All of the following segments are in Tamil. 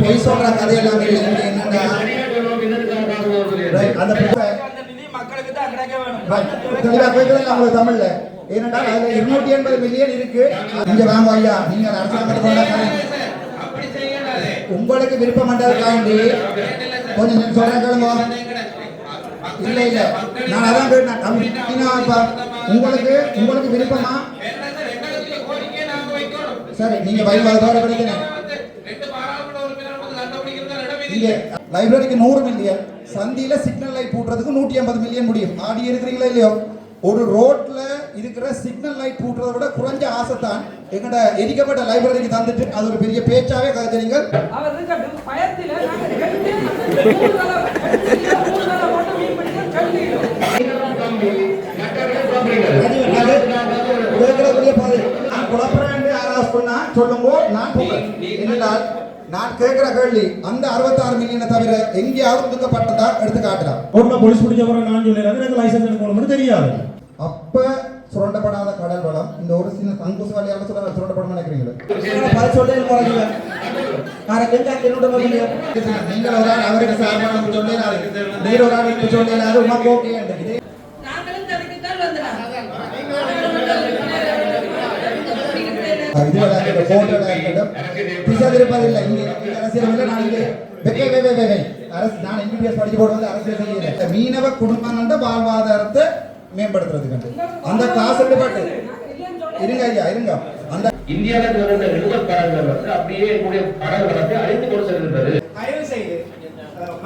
பொய் சொல்ற கதையெல்லாம் என்னன்னா அந்த தெளிவா உங்களுக்கு தமிழ்ல அதுல இருநூத்தி எண்பது மில்லியன் இருக்கு இங்க வாங்க ஐயா நீங்க அரசாங்கத்தோட உங்களுக்கு விருப்பம் பண்றதுக்காண்டி கொஞ்சம் சொல்றேன் கேளுங்க இல்ல இல்ல நான் அதான் கேட்டேன் உங்களுக்கு உங்களுக்கு விருப்பமா சரி நீங்க வைவாதோட படிக்கணும். இங்க லைப்ரரிக்கு நூறு மில்லியன் சந்தியில சிக்னல் லைட் பூட்டுறதுக்கு நூற்றி ஐம்பது மில்லியன் முடியும். ஆடி இருக்கிறீங்களா இல்லையோ? ஒரு ரோட்ல இருக்கிற சிக்னல் லைட் பூட்டுறதை விட குறைஞ்ச ஆசை தான் எங்கட எரிக்கப்பட்ட லைப்ரரிக்கு தந்துட்டு அது ஒரு பெரிய பேச்சாவே கதைங்க அவர் சொன்னா சொல்லுங்க நான் போகிறேன் என்னென்றால் நான் கேட்கிற கேள்வி அந்த அறுபத்தாறு மில்லியனை தவிர எங்கேயாவது ஒதுக்கப்பட்டதா எடுத்து காட்டுறான் ரோட்ல போலீஸ் பிடிச்ச பிறகு நான் சொல்லிடுறேன் எனக்கு லைசன்ஸ் எடுக்கணும்னு தெரியாது. அப்ப சுரண்டப்படாத கடல் வளம் இந்த ஒரு சின்ன அங்குச வழியால சொல்ல சுரண்டப்பட நினைக்கிறீங்களா நீங்கள் ஒரு ஆள் அவருக்கு சார்பான சொல்லிடாது வேற ஒரு ஆள் இப்ப சொல்லிடாது உனக்கு ஓகே இதே நாங்களும் தனக்குத்தான் வந்தோம் இதுவரை இருக்கட்டும், போட்டோல இருக்கட்டும், திசை திருப்பதில்லை. அரசியல் நான் இங்க அரசு நான் எம்பிபிஎஸ் படிச்சு போட்டு அரசியல் செய்யல. மீனவ குடும்பங்கள வாழ்வாதாரத்தை மேம்படுத்துறதுக்கு அந்த காசு பாட்டு இருங்க ஐயா இருங்க அந்த இந்தியாவில் வந்து அப்படியே என்னுடைய படங்கள் வந்து அழிந்து கொண்டு செல்கின்றது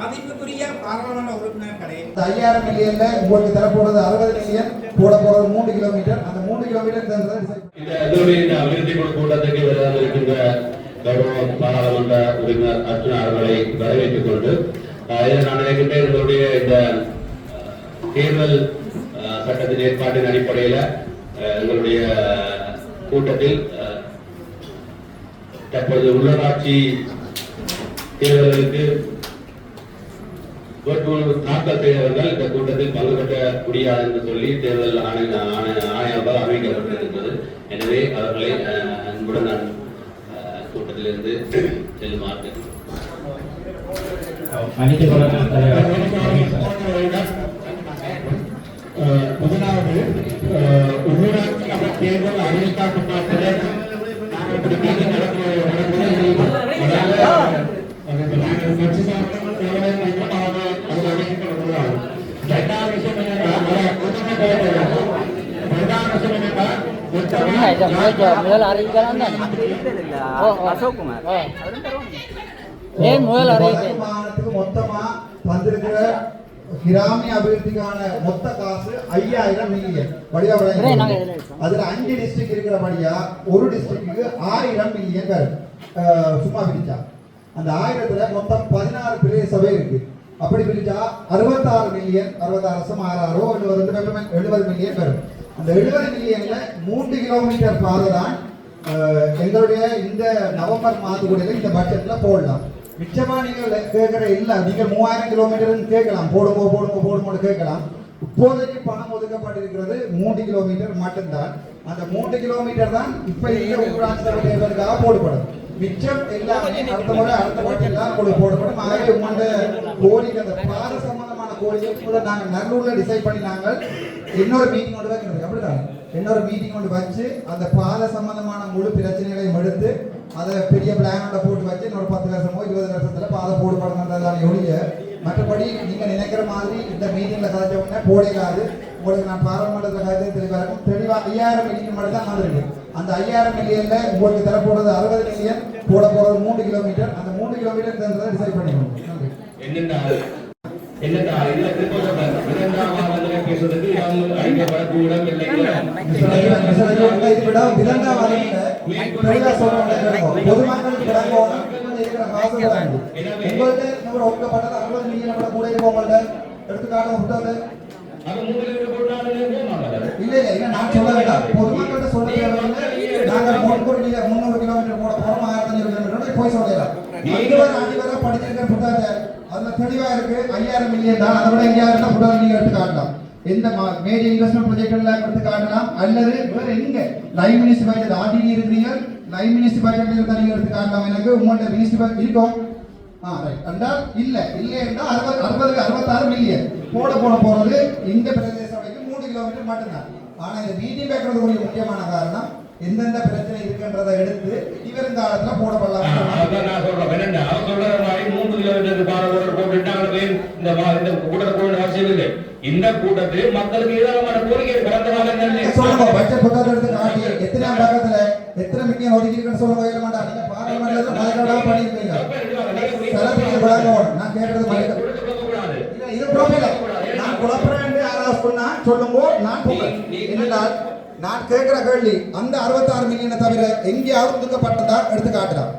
மதிப்புக்குரிய பாராளுமன்ற உறுப்பினர்களே ஐயாயிரம் மில்லியன்ல உங்களுக்கு தர போறது அறுபது மில்லியன் போட போறது மூணு கிலோமீட்டர். அந்த மூணு கிலோமீட்டர் இந்த இந்த அபிவிருத்தி குழு கூட்டத்துக்கு வருவதாக இருக்கின்ற கௌரவ பாராளுமன்ற உறுப்பினர் அர்ஜுனா அவர்களை வரவேற்றுக் கொண்டு நான் நினைக்கின்றேன் இந்த தேர்தல் சட்டத்தின் ஏற்பாட்டின் அடிப்படையில் எங்களுடைய கூட்டத்தில் அஹ், தற்பொழுது உள்ளாட்சி தேர்தல்களுக்கு வேட்புமனு தாக்கல் செய்தவர்கள் இந்த கூட்டத்தில் பங்கு பெற்ற முடியாது என்று சொல்லி தேர்தல் ஆணைய ஆணைய- ஆணையத்தால் எனவே அவர்களை அன்புடன் நான் கூட்டத்திலிருந்து செல்லுமாறு முதலாவது உள்ளூராட்சி அவர் தேர்தல் அறிவிக்கப்பட்ட நாங்கள் இப்படி மீட்டிங் ரெண்டாவது விஷயம் முதல் அறிவிக்கலாம் அசோக் ஏன் முதல் அறிவிக்க மொத்தமா வந்திருக்கிற கிராமிய அபிவிருத்திக்கான மொத்த காசு ஐயாயிரம் மில்லியன் வடிவா அதுல அஞ்சு டிஸ்ட்ரிக்ட் இருக்கிறபடியா ஒரு டிஸ்ட்ரிக்ட்டுக்கு ஆயிரம் மில்லியன் வரும் அஹ், சும்மா பிரிச்சா அந்த ஆயிரத்துல மொத்தம் பதினாறு பிரதேச சபை இருக்கு அப்படி பிரிச்சா அறுபத்தாறு மில்லியன் அறுபத்தாறு வருஷம் ஆறாரோ எழுபது எழுபது மில்லியன் வரும். அந்த எழுபது மில்லியன்ல மூன்று கிலோமீட்டர் பாதை தான் எங்களுடைய இந்த நவம்பர் மாதத்துக்குள்ள இந்த பட்ஜெட்ல போடலாம். மிச்சமா நீங்கள் கேட்கிற இல்லை நீங்கள் மூவாயிரம் கிலோமீட்டர்னு கேட்கலாம். போடுமோ போடுமோ போடுமோ கேட்கலாம். இப்போதைக்கு பணம் ஒதுக்கப்பட்டிருக்கிறது மூன்று கிலோமீட்டர் மட்டும்தான். அந்த மூன்று கிலோமீட்டர் தான் இப்ப இந்த ஊராட்சி சபை தேர்தலுக்காக போடப்படும். மிச்சம் எல்லாமே அடுத்த முறை அடுத்த முறை எல்லாம் போடப்படும். ஆகவே உங்களோட கோரிக்கை அந்த சம்பந்தமான கூட நாங்கள் நல்லூரில் டிசைட் பண்ணி நாங்கள் இன்னொரு மீட்டிங் கொண்டு வைக்கணும் அப்படிதான் இன்னொரு மீட்டிங் கொண்டு வச்சு அந்த பாதை சம்பந்தமான முழு பிரச்சனைகளையும் எடுத்து அதை பெரிய பிளானோட போட்டு வச்சு இன்னொரு பத்து வருஷமோ இருபது வருஷத்துல பாதை போடுபடணுன்றதான ஒழிய மற்றபடி நீங்க நினைக்கிற மாதிரி இந்த மீட்டிங்ல கதைச்ச உடனே போடையாது உங்களுக்கு நான் பாராளுமன்றத்தில் கதை தெளிவாக இருக்கும். தெளிவா ஐயாயிரம் மில்லியன் மட்டும் தான் வந்திருக்கு அந்த ஐயாயிரம் மில்லியன்ல உங்களுக்கு தர போடுறது அறுபது மில்லியன் போட போறது மூணு கிலோமீட்டர் அந்த மூணு கிலோமீட்டர் தேர்ந்ததை டிசைட் பண்ணிக்கணும். நன்றி. என்னென்ன என்னென்ன இதுல பேசுறதுக்கு இடம் அழைக்கப்படக்கூடம் இல்லை. நாங்கள் போய் சொல்லலாம் படிச்சிருக்க புத்தகத்தை அதுல தெளிவா இருக்கு. ஐயாயிரம் மில்லியன் தான். அதை விட எங்கேயாவது இருந்தா புத்தகம் நீங்க எடுத்து காட்டலாம். எந்த மேஜர் இன்வெஸ்ட்மெண்ட் ப்ராஜெக்ட்ல எடுத்து காட்டலாம். அல்லது வேற எங்க? லைவ் மினிஸ்டர் ஆர்டிடி இருக்கிறீங்க. லைவ் மினிஸ்டர் பட்ஜெட் நீங்க எடுத்து காட்டலாம் எனக்கு? உங்கள்ட்ட மினிஸ்டர் பட்ஜெட் இருக்கும் என்றால் இல்ல. இல்லை என்றால் அறுபது அறுபதுக்கு அறுபத்தாறு மில்லியன் போட போட போறது இந்த பிரதேச சபைக்கு மூணு கிலோமீட்டர் மட்டும்தான். ஆனா இந்த வீதி பேக்கிறதுக்குரிய முக்கியமான காரணம் எந்தெந்த பிரச்சனை இருக்குன்றதை எடுத்து இவரும் காலத்துல போடப்படலாம் நான் சொல்றேன். அவன் சொல்ற மாதிரி மூன்று கிலோமீட்டர் பாரதூரம் போட்டுட்டு அங்க போய் இந்த இந்த கூட்டத்தை வேண்டிய அவசியம் இல்லை. இந்த கூட்டத்தில் மக்களுக்கு ஏராளமான கோரிக்கை கடந்த காலங்களில் சொல்லுங்க பட்ஜெட் புத்தகத்தை எடுத்து காட்டி எத்தனை பக்கத்துல எத்தனை மில்லியன் ஒதுக்கி இருக்குன்னு சொல்லுங்க இல்ல மாட்டா நீங்க பாராளுமன்றத்துல சரத்துக்கு விளக்கம் நான் கேட்டது இது. நான் குழப்பறேன் யாராவது சொன்னா சொல்லுங்க நான் போகிறேன் என்னென்றால் நான் கேட்கிற கேள்வி அந்த 66 மில்லியனை தவிர எங்கேயாவது ஒதுக்கப்பட்டதா? எடுத்து காட்டுறான்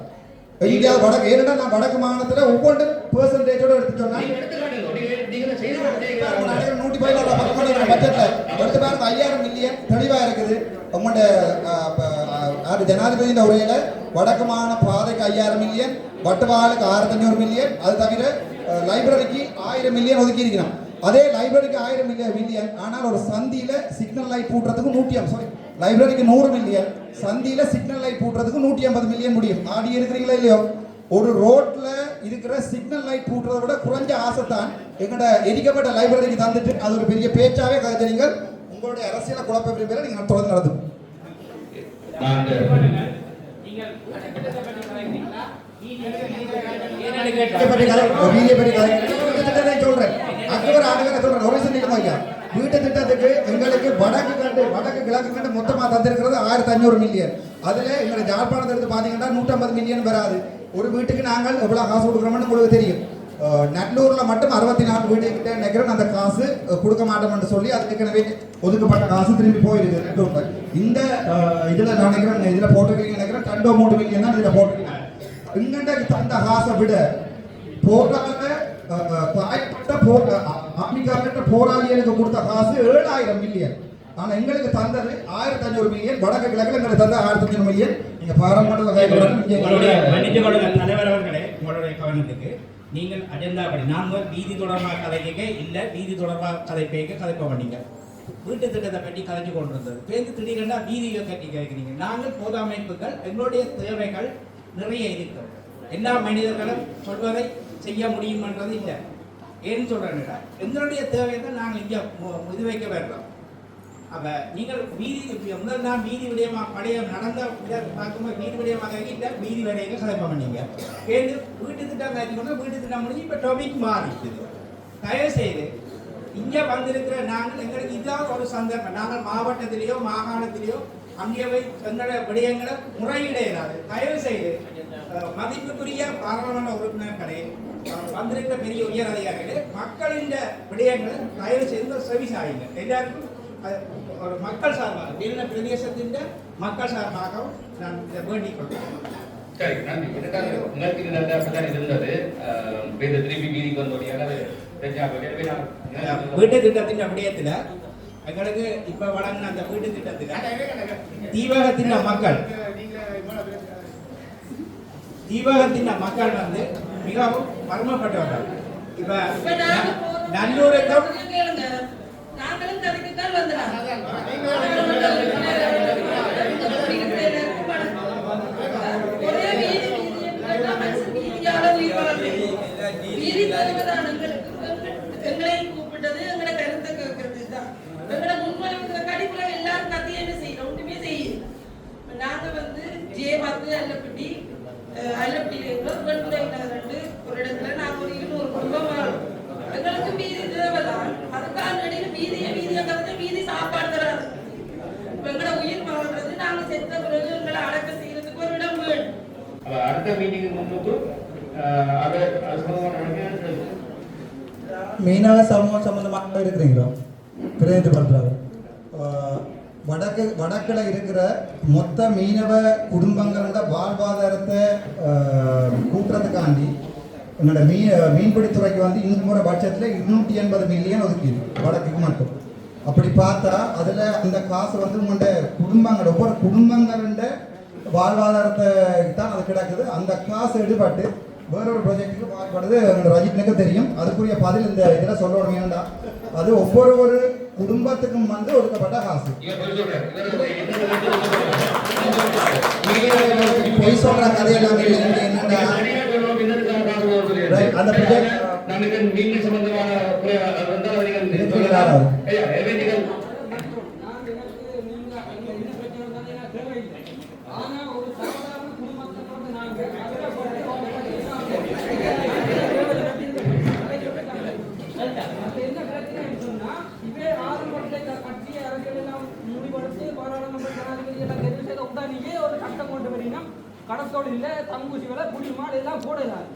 எங்கேயாவது வடக்கு ஏன்னா நான் வடக்கு மாகாணத்துல ஒவ்வொன்று பெர்சன்டேஜோட எடுத்து சொன்னா நீங்க எடுத்துக்காட்டுங்க நீங்க நீங்க செய்து கொடுத்தீங்க நாளைக்கு நூற்றி பதினாறு பக்கம் பட்ஜெட்ல அடுத்த பாருங்க. ஐயாயிரம் மில்லியன் தெளிவா இருக்குது. உங்களோட ஆறு ஜனாதிபதியின் உரையில வடக்கு மாகாண பாதைக்கு ஐயாயிரம் மில்லியன் வட்டுவாளுக்கு ஆயிரத்தி அஞ்சூறு மில்லியன் அது தவிர லைப்ரரிக்கு ஆயிரம் மில்லியன் ஒதுக்கி இருக்கிறோம் அதே லைப்ரரிக்கு ஆயிரம் மில்லியன் மில்லியன் ஆனால் ஒரு சந்தியில சிக்னல் லைட் பூட்டுறதுக்கு நூற்றி ஐம்பது சாரி லைப்ரரிக்கு நூறு மில்லியன் சந்தியில சிக்னல் லைட் பூட்டுறதுக்கு நூற்றி ஐம்பது மில்லியன் முடியும் ஆடி இருக்கிறீங்களா இல்லையோ ஒரு ரோட்ல இருக்கிற சிக்னல் லைட் பூட்டுறதை விட குறைஞ்ச ஆசை தான் எங்கட எரிக்கப்பட்ட லைப்ரரிக்கு தந்துட்டு அது ஒரு பெரிய பேச்சாவே கருதுறீங்க உங்களுடைய அரசியலை குழப்ப விரும்புகிற நீங்க தொடர்ந்து நடத்தும் சொல்றேன் அக்டோபர் ஆண்டுகளை சொல்றேன் ஒரு நிமிஷம் ஐயா வீட்டு திட்டத்துக்கு எங்களுக்கு வடக்கு கண்டு வடக்கு கிழக்கு கண்டு மொத்தமாக தந்திருக்கிறது ஆயிரத்தி அஞ்சூறு மில்லியன் அதில் எங்களை ஜாழ்ப்பாணத்தை எடுத்து பார்த்தீங்கன்னா நூற்றம்பது மில்லியன் வராது. ஒரு வீட்டுக்கு நாங்கள் எவ்வளோ காசு கொடுக்குறோம்னு உங்களுக்கு தெரியும். நல்லூரில் மட்டும் அறுபத்தி நாலு வீட்டுக்கிட்ட கிட்ட அந்த காசு கொடுக்க மாட்டோம்னு சொல்லி அதுக்கு ஏற்கனவே ஒதுக்கப்பட்ட காசு திரும்பி போயிருக்கு நல்லூர்ல இந்த இதில் நான் நினைக்கிறேன் இதில் போட்டிருக்கீங்க நினைக்கிறேன். ரெண்டோ மூணு மில்லியன் தான் இதில் போட்டிருக்கீங்க இங்கண்டைக்கு தந்த காசை விட போராட்ட தாய்ப்பட்ட போ ஆப்பிரிக்காவிட்ட போராளிகளுக்கு கொடுத்த காசு ஏழாயிரம் மில்லியன் ஆனா எங்களுக்கு தந்தது ஆயிரத்தி அஞ்சூறு மில்லியன். வடக்கு கிழக்குல எங்களுக்கு தந்த ஆயிரத்தி அஞ்சூறு மில்லியன். நீங்க பாராளுமன்றத்தில் கை உங்களுடைய கொடுக்கணும். மன்னித்து கொள்ளுங்க தலைவர் அவர்களே உங்களுடைய கவனத்துக்கு. நீங்கள் அஜெண்டா படி. நாங்கள் வீதி தொடர்பாக கதைக்க இல்ல வீதி தொடர்பாக கதைப்பேக்க கதைப்ப மாட்டீங்க வீட்டு திட்டத்தை பற்றி கதைச்சு கொண்டிருந்தது. பேருந்து திடீரெண்டா வீதியை கட்டி கேட்குறீங்க. நாங்கள் பொது அமைப்புகள் எங்களுடைய தேவைகள் நிறைய இருக்கிறது எல்லா மனிதர்களும் சொல்வதை செய்ய முடியுமன்றது இல்லை. ஏன்னு சொல்கிறேன்டா எங்களுடைய தேவையை தான் நாங்கள் இங்கே இது வைக்க வேண்டாம். அப்போ நீங்கள் வீதி முதல் நான் வீதி விடயமாக பழைய நடந்த பார்க்கும்போது வீதி விடயமாக இல்லை வீதி விடயங்க கலைப்ப பண்ணீங்க ஏன்னு வீட்டு திட்டம் கட்டி கொண்டு வீட்டு திட்டம் முடிஞ்சு இப்போ டொபிக் மாறிட்டுது தயவு செய்து இங்கே வந்திருக்கிற நாங்கள் எங்களுக்கு இதான் ஒரு சந்தர்ப்பம். நாங்கள் மாவட்டத்திலேயோ மாகாணத்திலேயோ அங்கே போய் எங்களோட விடயங்களை முறையிட இயலாது. தயவு செய்து மதிப்புக்குரிய பாராளுமன்ற உறுப்பினர்களே வந்திருக்கிற பெரிய உயர் அதிகாரிகளே மக்களின் விடயங்களை தயவு செய்து செவி சாயுங்க எல்லாருக்கும் ஒரு மக்கள் சார்பாக வீர பிரதேசத்தின் மக்கள் சார்பாகவும் நான் இதை வேண்டிக் கொள்கிறேன். சரி நன்றி. உங்களுக்கு நல்ல அப்படிதான் இருந்தது. இந்த திருப்பி எனவே நான் வீட்டு திட்டத்தின் விடயத்தில் எங்களுக்கு இப்ப வழங்கின அந்த வீட்டு திட்டத்தில் தீவகத்தின் மக்கள் தீபகத்தின் மக்கள் வந்து மிகவும் மர்மப்பட்டவர்கள் இப்ப இப்ப நாங்க நல்லூருக்கும் கேளுங்க. நாங்களும் ஒரே வீதி உயிர் வீதி தருவதான எங்களுக்கு எங்களை கூப்பிட்டது எங்களை கருத்தை கேட்கறது தான் எங்களை முன்மொழிவுகளை கடிப்புல எல்லாரும் கத்தி என்ன செய்யணும் ஒன்றுமே செய்யுது நாங்க வந்து ஜே பார்த்து அல்லப்பட்டி அல்லப்பட்டியில வெண்புரையில ரெண்டு ஒரு இடத்துல நாங்க ஒரு இருநூறு குடும்பம் வாழும் எங்களுக்கு வீதி தேவைதான் அதுக்காக இடையில வீதியை வீதியை கருத்து வீதி சாப்பாடு தராது இப்ப எங்களை உயிர் வாழ்றது நாங்க செத்த பிறகு எங்களை அடக்க செய்யறதுக்கு ஒரு இடம் வேணும் அப்ப அடுத்த மீட்டிங் முன்னுக்கு அஹ், அது அது சம்பந்தமான நடக்கிறது மீனவ சமூகம் சம்பந்தமாக இருக்கிறீங்களோ? பிரதிநிதிப்படுத்துறாரு வடக்கு வடக்கில் இருக்கிற மொத்த மீனவ குடும்பங்களோட வாழ்வாதாரத்தை கூட்டுறதுக்காண்டி என்னோட மீன் மீன்பிடித்துறைக்கு வந்து இந்த முறை பட்ஜெட்டில் இருநூற்றி எண்பது மில்லியன் ஒதுக்கிது வடக்குக்கு மட்டும். அப்படி பார்த்தா அதில் அந்த காசு வந்து உங்களோட குடும்பங்கள் ஒவ்வொரு குடும்பங்களோட வாழ்வாதாரத்தை தான் அது கிடக்குது. அந்த காசு எடுபட்டு வேறொரு ப்ராஜெக்ட்டுக்கு பாடுபடுது ரஜினிக்கு தெரியும். அதுக்குரிய பதில் இந்த இதில் சொல்லணும் வேண்டாம். அது ஒவ்வொரு ஒரு குடும்பத்துக்கும் வந்து ஒதுக்கப்பட்ட காசு. போய் சொல்ற கதையெல்லாம் என்னன்னா அந்த project- நமக்கு மீன் சம்பந்தமான குறை அது வந்தால் நீங்கள் இதுக்கு சொல்லலாம். யாராவது? ஐயா, எனவே நீங்கள் நான் எனக்கு நீங்க அங்க என்ன பிரச்சனை வந்தாலும் எனக்கு தேவையில்லை. ஆனா ஒரு சாதாரண குடும்பத்தை வந்து நாங்க அதுல போட்டு அது என்ன பிரச்சனைன்னு சொன்னா, இதே ஆரம்பத்தை க- கட்சி அரசியல் எல்லாம் முடிவெடுத்து பாராளுமன்ற ஜனாதிபதி எல்லாம் தெரிவு செய்த உடனேயே ஒரு சட்டம் கொண்டு வரீங்கன்னா இல்லை தங்குசி விலை குடிமாடு எல்லாம் போடலாம்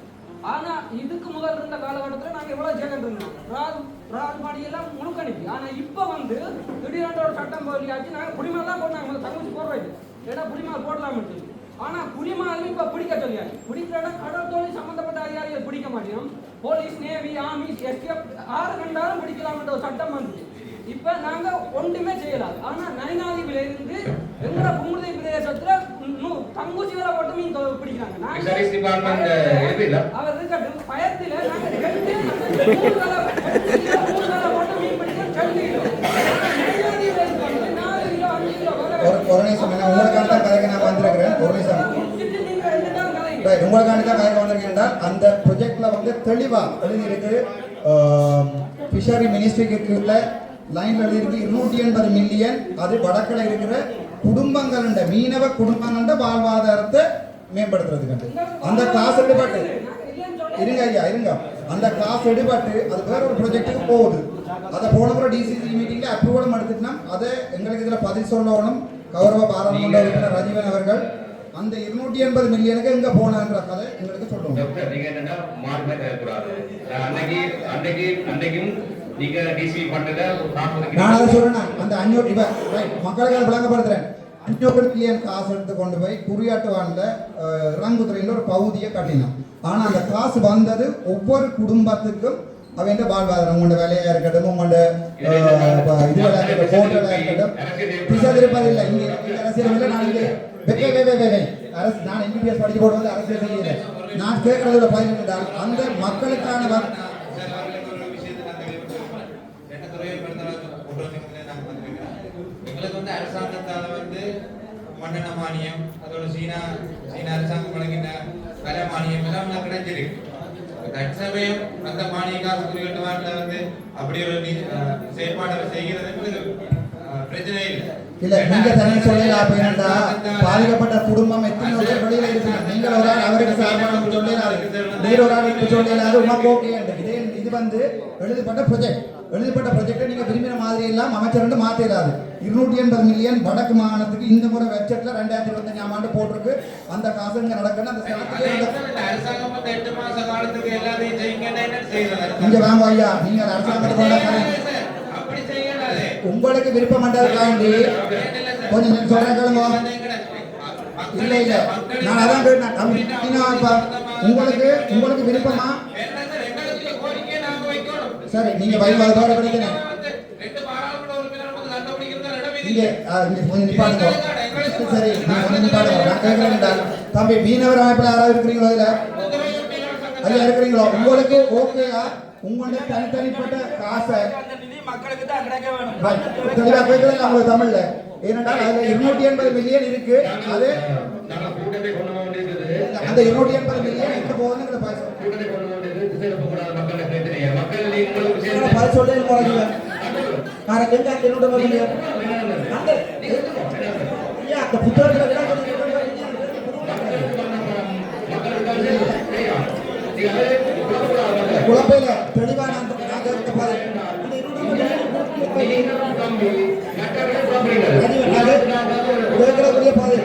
ஆனால் இதுக்கு முதல் இருந்த காலகட்டத்தில் நாங்கள் எவ்வளோ ஜெகன் இருந்தோம் ரால் ரால் மாடி எல்லாம் முழுக்கணிக்கு ஆனா இப்ப வந்து திடீரென்று ஒரு சட்டம் போலியாச்சு நாங்கள் குடிமால் தான் போட்டாங்க தங்குசி போடுறது ஏன்னா குடிமால் போடலாம்னு சொல்லி ஆனா குடிமாலும் இப்ப பிடிக்க சொல்லியாச்சு பிடிக்கிறா கடல் தொழில் சம்பந்தப்பட்ட அதிகாரிகள் பிடிக்க மாட்டோம் போலீஸ் நேவி ஆர்மி எஸ்கேப் ஆறு கண்டாலும் பிடிக்கலாம்ன்ற ஒரு சட்டம் வந்துச்சு. இப்ப நாங்க ஒன்றுமே செய்யலாம் ஆனா நைனாதிவில இருந்து எங்கட புங்குதை பிரதேசத்துல நூ- தங்குச்சி வரை போட்டு மீன் தொ- பிடிக்கிறாங்க. நாங்க-? அவர் இருக்கட்டும். பயத்துல நாங்க ரெண்டு மூணு மீன் நாலு கிலோ அஞ்சு கிலோ ஒரு நிமிஷம் உங்களுக்கான தான் கதைக்கு நான் வந்திருக்கிறேன். ஒரு நிமிஷம் உங்களுக்கான தான் கதைக்கு வந்திருக்கேன் அந்த ப்ரொஜெக்ட்ல வந்து தெளிவா எழுதியிருக்கு ஃபிஷரி மினிஸ்ட்ரிக்கு உள்ள லைன்ல எழுதியிருக்கு இருநூற்றி எண்பது மில்லியன் அது வடக்கில் இருக்கிற குடும்பங்கள மீனவ குடும்பங்கள வாழ்வாதாரத்தை மேம்படுத்துறதுக்கு அந்த காசு எடுபட்டு. இருங்க ஐயா இருங்க. அந்த காசு எடுபட்டு அது வேற ஒரு ப்ரொஜெக்ட்டுக்கு போகுது. அதை போன முறை டிசிசி மீட்டிங்ல அப்ரூவலும் எடுத்துட்டோம்னா அதை எங்களுக்கு இதுல பதில் சொல்லணும். கௌரவ பாராளுமன்ற உறுப்பினர் ரஜீவன் அவர்கள். அந்த இருநூற்றி எண்பது மில்லியனுக்கு எங்க போனான்ற கதை எங்களுக்கு டாக்டர் நீங்க டிசி நான் அதை சொல்றேன் அந்த அஞ்சூறு இப்ப மக்களுக்கு விளங்கப்படுத்துறேன். அஞ்சூறு மில்லியன் காசு எடுத்து கொண்டு போய் குறியாட்டுவான்ல இறங்குதுறையில் ஒரு பகுதியை கட்டினோம் ஆனா அந்த காசு வந்தது ஒவ்வொரு குடும்பத்துக்கும் அவன் வாழ்வாதாரம்? உங்களோட வேலையா இருக்கட்டும் உங்களோட இதுவெல்லாம் இருக்கட்டும் திசை இங்க அரசியல் இல்லை நான் இங்கே அரசு நான் எம்பிபிஎஸ் படிக்க போட்டு வந்து அரசியல் நான் கேட்கறதோட என்றால் அந்த மக்களுக்கான வ- எங்களுக்கு வந்து அரசாங்கத்தால வந்து மண்ணெண்ண மானியம் அதோட சீனா சீனா அரசாங்கம் வழங்கின விலை மானியம் எல்லாம் எல்லாம் கிடைச்சிருக்கு. தற்சமயம் அந்த மானிய காசு குறிப்பிட்ட வந்து அப்படி ஒரு செயற்பாடுகள் செய்கிறது பிரச்சனை இல்லை. இல்ல நீங்க தனி சொல்லல அப்ப என்னடா? பாதிக்கப்பட்ட குடும்பம் எத்தனை பேர் வெளியில இருக்கு? நீங்க ஒரு ஆள் அவருக்கு சார்பான சொல்லலாது நீர் ஒரு உனக்கு ஓகே இது வந்து எழுதப்பட்ட ப்ரொஜெக்ட் எழுதப்பட்ட ப்ரொஜெக்டை நீங்க விரும்பின மாதிரி எல்லாம் அமைச்சர் வந்து மாத்திடாது இருநூற்றி எண்பது மில்லியன் வடக்கு மாகாணத்துக்கு இந்த முறை வெப்சைட்ல ரெண்டாயிரத்தி இருபத்தஞ்சாம் ஆண்டு போட்டிருக்கு. அந்த காசு இங்க நடக்கணும் அந்த இங்க வாங்க ஐயா நீங்க அரசாங்கத்தை உங்களுக்கு விருப்பம் பண்றதுக்காண்டி கொஞ்சம் சொல்றேன் கேளுங்க இல்ல இல்ல. நான் அதான் உங்களுக்கு உங்களுக்கு விருப்பமா? நீங்க கொஞ்சம் நிப்பாடுங்க நான் கேட்கிறேன் தம்பி மீனவர் அமைப்புல யாராவது இருக்கிறீங்களோ இதுல? இருக்கிறீங்களோ? உங்களுக்கு ஓகேயா உங்களுடைய தனித்தனிப்பட்ட காசை. தெளிவா கேட்கல உங்களுக்கு தமிழ்ல. ஏனென்றால் அதுல எண்பது மில்லியன் இருக்கு. அது அந்த இருநூற்றி எண்பது மில்லியன் எங்க போகுதுங்கிற பாய்ச்சல் கூட்டத்தை கொண்டு போக வேண்டியது திசை திருப்பக்கூடாத மக்கள் பிரச்சனை போறீங்க நான் எங்க என்னோட வரீங்க அந்த புத்தகத்துல கொஞ்சம் குழப்பையில தெளிவா நான் நான் கேட்க பாரு அந்த கேட்கறதுக்குரிய பாரு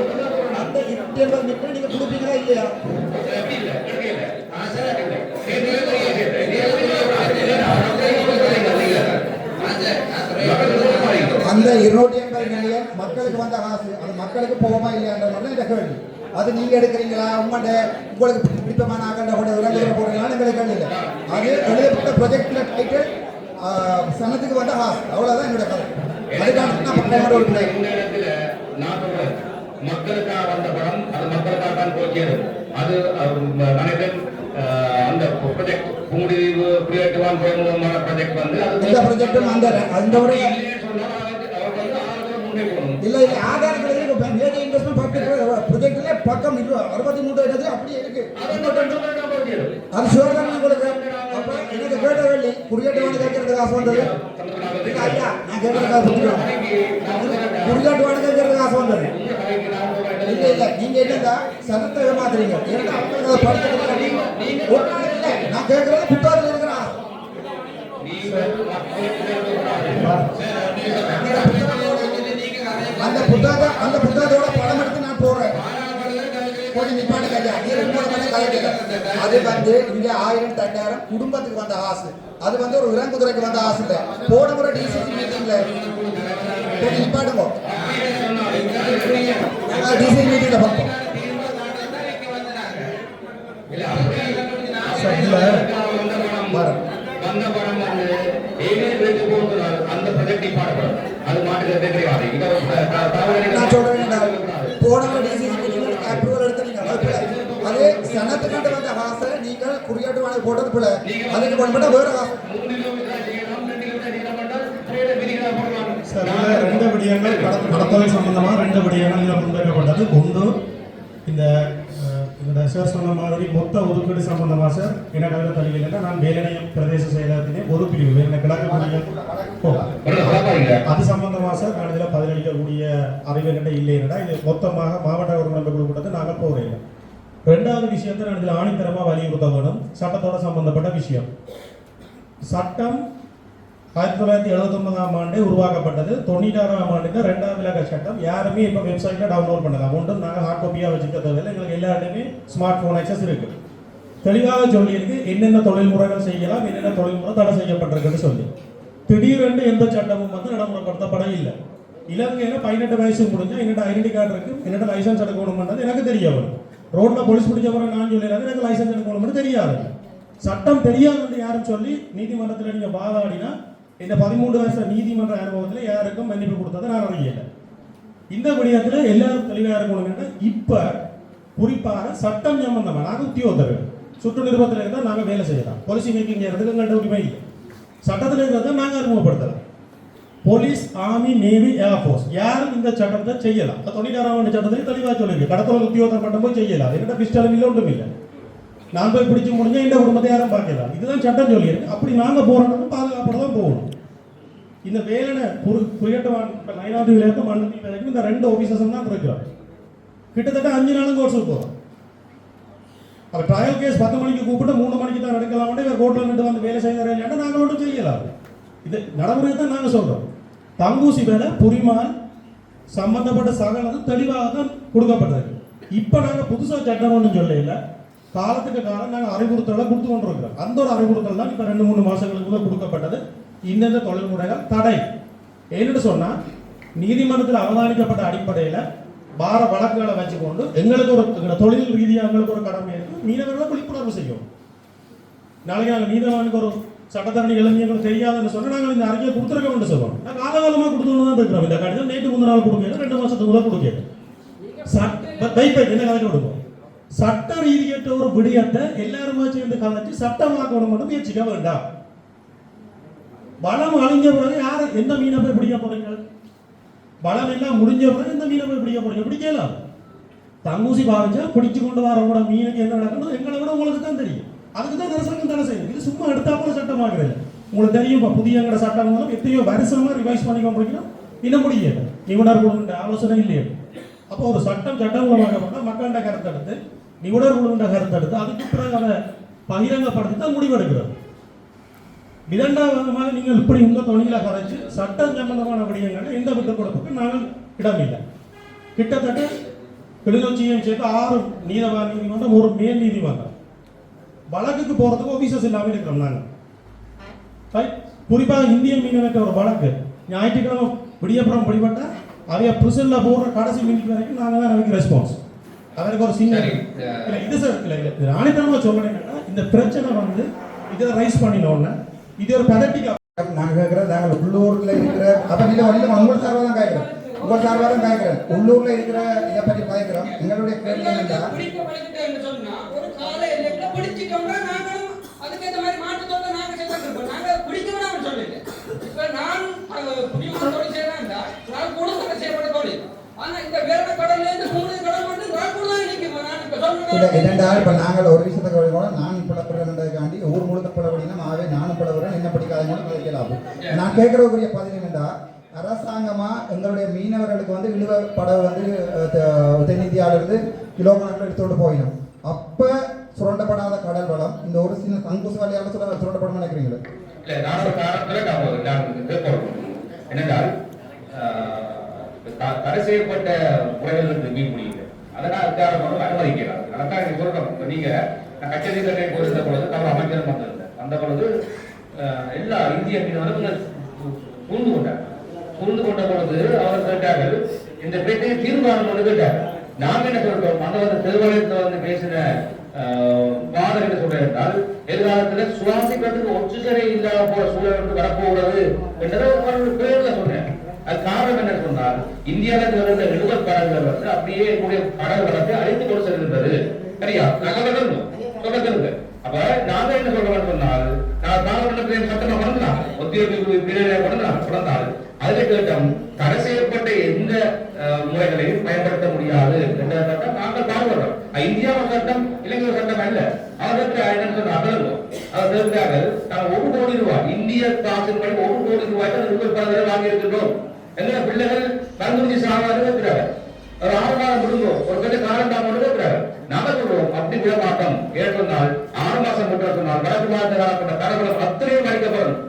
அந்த இருநூற்றி எண்பது மில்லியன் நீங்க கொடுப்பீங்களா இல்லையா அந்த இருநூற்றி எண்பது மில்லியன் மக்களுக்கு வந்த காசு அது மக்களுக்கு போகுமா இல்லையான்ற மாதிரி இந்த கேள்வி அது நீங்க எடுக்கிறீங்களா? உங்கள்கிட்ட உங்களுக்கு பிடித்தமான ஆகண்ட கூட விலங்குகளை போடுறீங்களா எங்களுக்கு கேள்வி இல்லை அது எழுதப்பட்ட ப்ரொஜெக்ட்ல டைட்டில் சனத்துக்கு வந்த காசு அவ்வளவுதான் என்னோட கதை. அதுக்கான நான் ஒரு மக்களுக்காக வந்த படம் அது மக்களுக்காக தான் சேரும் அது அஹ், அந்த ப்ரொஜெக்ட் குடியிருப்பு குடியேற்றுவான் துறைமுகமான ப்ரொஜெக்ட் வந்து அது இந்த ப்ரொஜெக்டும் அந்த அந்த ஒரு இல்லைன்னு சொன்னா அவருக்கு பக்கம் அறுபத்தி மூணு இடது அப்படியே இருக்கு. அது தான் உங்களுக்கு அப்ப எனக்கு கேட்ட வேண்டி வாங்க கேட்கறது காசு வந்தது. ஐயா நான் கேட்கற காசு வந்துடும் வாங்க கேட்கறது காசு வந்தது. இல்ல இல்ல நீங்க என்னங்க சனத்தை ஏமாத்துறீங்க? ஏன்னா அவங்க அதை அது வந்து இங்க ஆயிரம் ரெண்டாயிரம் குடும்பத்துக்கு வந்த ஆசை. அது வந்து ஒரு இறங்குதுறைக்கு வந்த ஆசை இல்லை. போன முறை டிசிசி மீட்டிங்ல கொஞ்சம் நிப்பாட்டுங்க. டிசிசி மீட்டிங்ல பார்ப்போம் வரோம் வந்த படம் வந்து ஏழு பேருக்கு போகிறார் அந்த ப்ரொஜெக்ட் பாடப்படும் அது தவறு நான் சொல்றேன் போன டிசிசி செய்ய மாட்டால் ட்ரேட விதிகளை போடலாம் சார் இதுல ரெண்டு விடயங்கள் கட- கடத்தொகை சம்பந்தமா ரெண்டு விடயங்கள் இதில் முன்வைக்கப்பட்டது. ஒன்று இந்த இந்த சார் சொன்ன மாதிரி மொத்த ஒதுக்கீடு சம்பந்தமா சார் எனக்கு அதில் தெரியல நான் வேலணையம் பிரதேச செயலகத்திலே ஒரு பிரிவு வேலை கிழக்கு அது சம்பந்தமா சார் நான் இதில் பதிலளிக்கக்கூடிய அறிவு கிட்ட இல்லைன்னா இது மொத்தமாக மாவட்ட ஒருங்கிணைப்பு குழு கூட்டத்தை நாங்கள் போகிறேன் ரெண்டாவது விஷயத்தை நான் இதில் ஆணித்தரமாக வலியுறுத்த வேணும் சட்டத்தோட சம்பந்தப்பட்ட விஷயம். சட்டம் ஆயிரத்தி தொள்ளாயிரத்தி எழுபத்தொன்பதாம் ஆண்டு உருவாக்கப்பட்டது. தொண்ணூறாம் ஆண்டுக்கு ரெண்டாம் விலக சட்டம். யாருமே இப்போ வெப்சைட்டில் டவுன்லோட் பண்ணலாம் ஒன்றும் நாங்கள் ஹார்ட் காப்பியாக வச்சுக்க தேவையில்லை. எங்களுக்கு எல்லாருமே ஸ்மார்ட் ஃபோன் ஆக்சஸ் இருக்குது தெளிவாக சொல்லியிருக்கு என்னென்ன தொழில்முறைகள் செய்யலாம் என்னென்ன தொழில்முறை தடை செய்யப்பட்டிருக்குன்னு சொல்லி. திடீரென்று எந்த சட்டமும் வந்து நடைமுறைப்படுத்தப்பட இல்லை. இலங்கையில் பதினெட்டு வயசு முடிஞ்சால் என்னோட ஐடென்டி கார்டு இருக்குது என்னோட லைசன்ஸ் எடுக்கணும்ன்றது எனக்கு தெரிய வரும். ரோட்ல போலீஸ் பிடிச்சவரை நான் சொல்லிடுறாங்க எனக்கு லைசன்ஸ் எடுக்கணும்னு தெரியாது. சட்டம் தெரியாதுன்னு யாரும் சொல்லி நீதிமன்றத்தில் நீங்க வாதாடினா இந்த பதிமூன்று வருஷ நீதிமன்ற அனுபவத்தில் யாருக்கும் மன்னிப்பு கொடுத்ததை நான் அறியல. இந்த விடயத்தில் எல்லாரும் தெளிவாக இருக்கணும்னா இப்ப குறிப்பாக சட்டம் சம்பந்தமாக நாங்கள் உத்தியோகத்தர்கள் சுற்று நிறுவனத்தில் இருந்தால் நாங்கள் வேலை செய்யலாம். பாலிசி மேக்கிங் செய்யறதுக்கு எங்கள்கிட்ட உரிமை இல்லை. சட்டத்தில் இருக்கிறத நாங்கள் அறிமுகப்படுத்தலாம். போலீஸ் ஆர்மி நேவி ஏர்ஃபோர்ஸ் யாரும் இந்த சட்டத்தை செய்யலாம் இப்போ தொண்ணூறாம் ஆண்டு சட்டத்தில் தெளிவாக சொல்லியிருக்கு. கடத்தல உத்தியோகம் மட்டும் செய்யலாம் என்னோட பிஸ்டலும் இல்லை ஒன்றும் இல்லை. நான் போய் பிடிச்சி முடிஞ்சால் இந்த குடும்பத்தை யாரும் பார்க்கலாம் இதுதான் சட்டம் சொல்லியிருக்கு. அப்படி நாங்கள் போகிறோம்னா பாதுகாப்போட தான் போகணும். இந்த வேலனை குறி குறியட்டவான் இப்போ நயனாவது விளையாட்டு மண்ணி வரைக்கும் இந்த ரெண்டு ஆஃபீஸர்ஸும் தான் இருக்கிறோம் கிட்டத்தட்ட அஞ்சு நாளும் கோர்ஸுக்கு போகிறோம் அப்போ ட்ரையல் கேஸ் பத்து மணிக்கு கூப்பிட்டு மூணு மணிக்கு தான் எடுக்கலாம்னு இவர் கோர்ட்டில் நின்று வந்து வேலை செய்கிறாரு நாங்கள் ஒன்றும் செய்யலாம் இது நடைமுறை தான் நாங்கள் சொல்கிறோம் தங்கூசி வேலை புரிமால் சம்பந்தப்பட்ட சகலம் தெளிவாக தான் கொடுக்கப்பட்டது இப்போ நாங்கள் புதுசாக சட்டம் ஒன்றும் சொல்லல. காலத்துக்கு காலம் நாங்கள் அறிவுறுத்தலை கொடுத்து கொண்டிருக்கிறோம். அந்த ஒரு அறிவுறுத்தல் தான் இப்போ ரெண்டு மூணு மாதங்களுக்கு முதல் கொடுக்கப்பட்டது. இந்தந்த தொழில்முறைகள் தடை. ஏன்னு சொன்னால் நீதிமன்றத்தில் அவதானிக்கப்பட்ட அடிப்படையில் வார வழக்குகளை வச்சுக்கொண்டு எங்களுக்கு ஒரு தொழில் ரீதியாக எங்களுக்கு ஒரு கடமை இருக்கு. மீனவர்களை விழிப்புணர்வு செய்யும். நாளைக்கு நாங்கள் நீதிமன்றத்துக்கு ஒரு சட்டத்தரணி இளைஞர்கள் தெரியாதுன்னு சொன்னா நாங்கள் இந்த அறிக்கையை கொடுத்துருக்கோம்னு சொல்லுவோம் நான் காலகாலமாக கொடுத்துட்டு தான் இருக்கிறோம். இந்த கடிதம் நேற்று முந்தின நாள் கொடுக்க ரெண்டு மாசத்துக்கு கொடுக்க சட்ட என்ன கதை கொடுக்கும் சட்ட ரீதியற்ற ஒரு விடயத்தை எல்லாருமே சேர்ந்து கலைச்சு சட்டமாக்கணும் மட்டும் முயற்சிக்க வேண்டாம். வளம் அழிஞ்ச பிறகு யார் எந்த மீனை போய் பிடிக்க போறீங்க? வளம் எல்லாம் முடிஞ்ச பிறகு எந்த மீனை போய் பிடிக்க போறீங்க? பிடிக்கலாம் தங்கூசி பாவிச்சா பிடிச்சு கொண்டு வரவங்களோட மீனுக்கு என்ன நடக்கணும் எங்களை விட உங்களுக்கு தான் தெரியும். அதுக்கு தான் தரிசனம் தானே செய்யும். இது சும்மா எடுத்தா சட்டம் சட்டமாகிறது உங்களுக்கு தெரியும் இப்போ புதிய எங்கட சட்டம் மூலம் எத்தனையோ வருஷமா ரிவைஸ் பண்ணி கொண்டிருக்கணும் இன்னும் முடியல. நிபுணர் குழுவின் ஆலோசனை இல்லையே. அப்போ ஒரு சட்டம் சட்டம் மூலமாக்கப்பட்ட மக்கள்கிட்ட கருத்தெடுத்து நிபுணர் குழுவின் கருத்தெடுத்து அதுக்கு பிறகு அதை பகிரங்கப்படுத்தி தான் முடிவெடுக்கிறது. விதண்டாவாதமாக நீங்கள் இப்படி உங்கள் தொழிலை கரைச்சு சட்டம் சம்பந்தமான விடயங்கள் எந்த விட்டு கொடுப்புக்கு நாங்கள் இடமில்லை. கிட்டத்தட்ட கிளிநொச்சியும் சேர்த்து ஆறு நீதவான் நீதிமன்றம் ஒரு மேல் நீதிமன்றம். வழக்குக்கு போறதுக்கு ஆபீசர்ஸ் இல்லாமல் இருக்கிறோம் நாங்கள் ரைட் குறிப்பாக இந்திய மீனவற்ற ஒரு வழக்கு. ஞாயிற்றுக்கிழமை விடியப்புறம் பிடிபட்டா அவைய பிரிசன்ல போடுற கடைசி மினிட் வரைக்கும் நாங்கள் தான் அதுக்கு ரெஸ்பான்ஸ் அதற்கு ஒரு சின்ன. இல்லை இது சார் இல்லை இல்லை ஆணித்தனமாக சொல்றேன்னா இந்த பிரச்சனை வந்து இதை ரைஸ் பண்ணினோன்னு இது ஒரு பதட்டிக்கு நாங்க கேட்கிறோம் நாங்கள் உள்ளூர்ல இருக்கிற அப்ப நீங்க வரல உங்கள் சார்பாக தான் கேட்கிறோம் உங்கள் சார்பாக தான் கேட்கிறேன் உள்ளூர்ல இருக்கிற இதை பற்றி கேட்கிறோம் எங்களுடைய கேள்வி என்னன்னா பிடிச்சிட்டோம்னா நாங்களும் அதுக்கேற்ற மாதிரி மாற்றத்தோட நாங்க சேர்த்துருப்போம் நாங்க பிடிக்கணும் அவன் சொல்லல. இப்ப நான் புனிமனத்தோடு சேர்ந்தா நான் கூட சொல்ல செயல்பட ஆனா இந்த வேற கடல்ல இருந்து மூணு கடல் மட்டும் நான் கூட தான் நாங்கள் ஒரு விஷயத்தை கூட நான் பிளப்புறேன்றதுக்காண்டி ஊர் முழுக்க பிளவடினா ஆவே நானும் பிளவுறேன் என்ன படிக்காதவங்களும் கலைக்கலாம் நான் கேட்கறதுக்குரிய பதில் என்னடா அரசாங்கமாக எங்களுடைய மீனவர்களுக்கு வந்து விழுவ படம் வந்து தென்னிந்தியாவிலிருந்து கிலோமீட்டர் எடுத்துகிட்டு போயிடும். அப்போ இந்த ஒரு சின்ன அங்குச வழியால சொல்ல சுரண்டப்படும் நினைக்கிறீங்களா? இல்ல நான் ஒரு காரணத்துல நான் நான் கேட்போம் என்னென்றால் த- தடை செய்யப்பட்ட முறைகள் இருந்து மீன் முடியுது அதனால் நான் அதிகாரம் அனுமதிக்கிறார் அதான் நீங்க சொல்லணும் இப்ப நீங்க நான் கச்சேரி கட்டை போயிருந்த பொழுது தமிழ் அமைச்சர் வந்திருந்தேன் அந்த பொழுது எல்லா இந்திய மீனவர்கள் புரிந்து கொண்டார் புரிந்து கொண்ட பொழுது அவர் கேட்டார்கள் இந்த பிரச்சனையை தீர்மானம் கொண்டு கேட்டார் நாங்க என்ன சொல்றோம்? அந்த வந்து திருவாலயத்தில் வந்து பேசின வாதம் என்ன சொல்றேன் என்றால் எதிர்காலத்துல சுவாசிக்கிறதுக்கு ஒற்றுசரை இல்லாத போல சூழல் வரப்போகிறது என்றதை ஒரு பேர்ல சொன்னேன் அது காரணம் என்ன சொன்னால் இந்தியாவில் இருந்த எழுபது கடல்கள் வந்து அப்படியே என்னுடைய கடல் வளர்த்து அழித்து கொண்டு செல்கின்றது. சரியா? நாங்கள் தொடர்ந்து அப்ப நாங்க என்ன சொல்றோம் சொன்னால் நான் பாராளுமன்றத்தில் சட்டமா பண்ணலாம் ஒத்தியோக பிரிவினை பண்ணலாம் பிறந்தால் அதுல கேட்டோம் தடை செய்யப்பட்ட எந்த முறைகளையும் பயன்படுத்த முடியாது. என்ற நாங்கள் பாடுபடுறோம். இந்தியாவின் சட்டம் இலங்கை சட்டம் அல்ல. அதற்கு ஆயிரம் சொன்ன அகலோ அதை தெரிவித்தார்கள் நாங்கள் ஒரு கோடி ரூபாய் இந்திய காசின் படி ஒரு கோடி ரூபாய் தான் ரூபாய் வாங்கி இருக்கின்றோம் எங்களை பிள்ளைகள் கருந்துஞ்சி சாகாது இருக்கிறார்கள் ஒரு ஆறு மாதம் முடிஞ்சோம். ஒரு கட்ட காலம் தான் இருக்கிறார் நாம சொல்றோம் அப்படி விட மாட்டோம். ஏன் ஆறு மாசம் மட்டும் சொன்னால் வடக்கு மாதத்தில் காணப்பட்ட கடவுளம் அத்தனையும் அழிக்கப்படும்.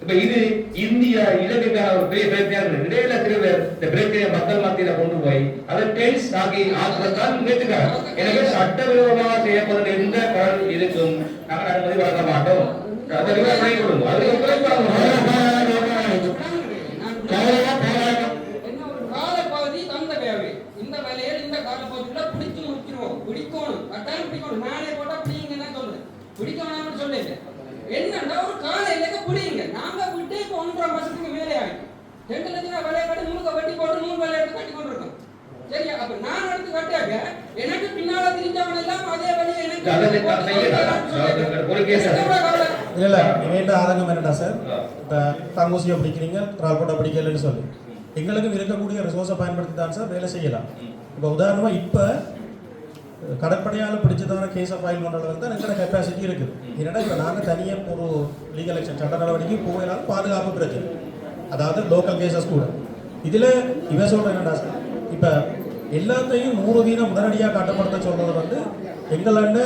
இப்ப இது இந்திய இலங்கைக்கான ஒரு பெரிய பிரச்சனையா இருக்கு இடையில பேர் இந்த பிரச்சனையை மக்கள் மத்தியில கொண்டு போய் அதை டென்ஸ் ஆக்கி ஆக்குவதற்காக முயற்சிக்கிறார் எனவே சட்டவிரோதமாக செய்யப்படும் எந்த கடல் இதுக்கும் நாங்கள் அனுமதி வழங்க மாட்டோம். இந்த வேலையில் இந்த காலப்பகுதியில பிடிச்சு முடிச்சிருவோம். பிடிக்கணும். கட்டாயம் பிடிக்கணும். நானே போட்டா பிடிங்கன்னு சொல்றேன் பிடிக்கணும்னு சொல்லல என்னன்னா ஒரு கால இலக்க பிடிங்க நாங்க விட்டு இப்போ ஒன்றரை மாசத்துக்கு மேலே ஆயிடும் ரெண்டு லட்சம் ரூபாய் வேலையை கட்டி நூறு வெட்டி போட்டு நூறு வேலை எடுத்து கட்டி கொண்டு இருக்கோம் சரியா? அப்ப நான் எடுத்து கட்டாக்க எனக்கு பின்னால தெரிஞ்சவன் எல்லாம் அதே வழியை எனக்கு? இல்ல இல்ல. எங்கள்கிட்ட ஆதங்கம் என்னடா சார்? இப்போ தாங்கூசியை பிடிக்கிறீங்க ரால்கோட்டை பிடிக்கலன்னு சொல்லி. எங்களுக்கு இருக்கக்கூடிய ரிசோர்ஸை பயன்படுத்தி தான் சார் வேலை செய்யலாம். இப்போ உதாரணமா இப்போ கடற்படையால் பிடிச்சதான கேஸை ஃபைல் பண்ணுறது தான் எங்களோட கெப்பாசிட்டி இருக்குது. என்னடா இப்போ நாங்கள் தனியாக ஒரு லீகல் ஆக்ஷன் சட்ட நடவடிக்கை போகலாம் பாதுகாப்பு பிரச்சனை. அதாவது லோக்கல் கேசஸ் கூட. இதில் இவன் சொல்கிறேன் என்னடா சார்? இப்போ எல்லாத்தையும் நூறு வீதம் உடனடியாக கட்டுப்படுத்த சொல்றது வந்து எங்களாண்ட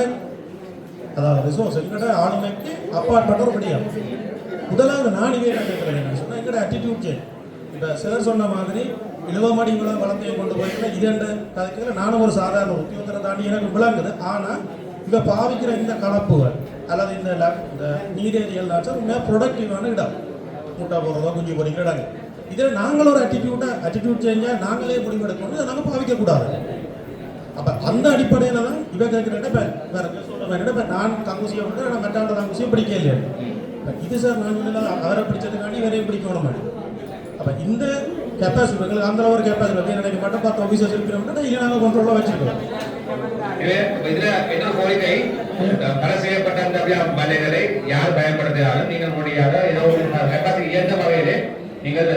அதாவது ரிசோர்ஸ் எங்கட ஆளுமைக்கு அப்பாற்பட்ட ஒரு படியா முதலாவது நான் இவே என்ன கேட்குறேன் என்ன சொன்னால் எங்களோட ஆட்டிடியூட் சேஞ்ச் இப்போ சிலர் சொன்ன மாதிரி இழுவமடி இவ்வளோ வளர்த்தையும் கொண்டு போயிருக்கேன் இது என்ற கதைக்கிற நானும் ஒரு சாதாரண உத்தியோகத்தை தாண்டி எனக்கு விளங்குது. ஆனால் இவ பாவிக்கிற இந்த கலப்புகள் அல்லது இந்த இந்த நீரேரியல் நாட்கள் உண்மையாக ப்ரொடக்டிவான இடம். கூட்டா போடுறதோ குஞ்சு பொறிக்கிற இடங்கள் இதில் நாங்கள் ஒரு அட்டிடியூட்டாக அட்டிடியூட் செஞ்சால் நாங்களே முடிவெடுக்கணும் இதை நாங்கள் பாவிக்கக்கூடாது அப்ப அந்த அடிப்படையில தான் இவ கேட்கிறேன் இப்ப வேற சொல்ல நான் தங்குசியை விட்டு நான் மெட்டாண்ட தங்குசியும் பிடிக்க இல்லையா. இது சார் நான் அவரை பிடிச்சதுக்காண்டி இவரையும் பிடிக்கணும் அப்ப இந்த கெப்பாசிட்டி எங்களுக்கு அந்த ஒரு கெப்பாசிட்டி எனக்கு மட்டும் பத்து ஆஃபீஸர்ஸ் இருக்கிறோம்னா இதை நாங்கள் கண்ட்ரோலாக வச்சிருக்கோம் என்ன கோரிக்கை? தடை செய்யப்பட்ட அந்த வலைகளை யார் பயன்படுத்தினாலும் நீங்கள் முடியாத ஏதோ ஒரு கெப்பாசிட்டி எந்த வகையிலே நீங்கள்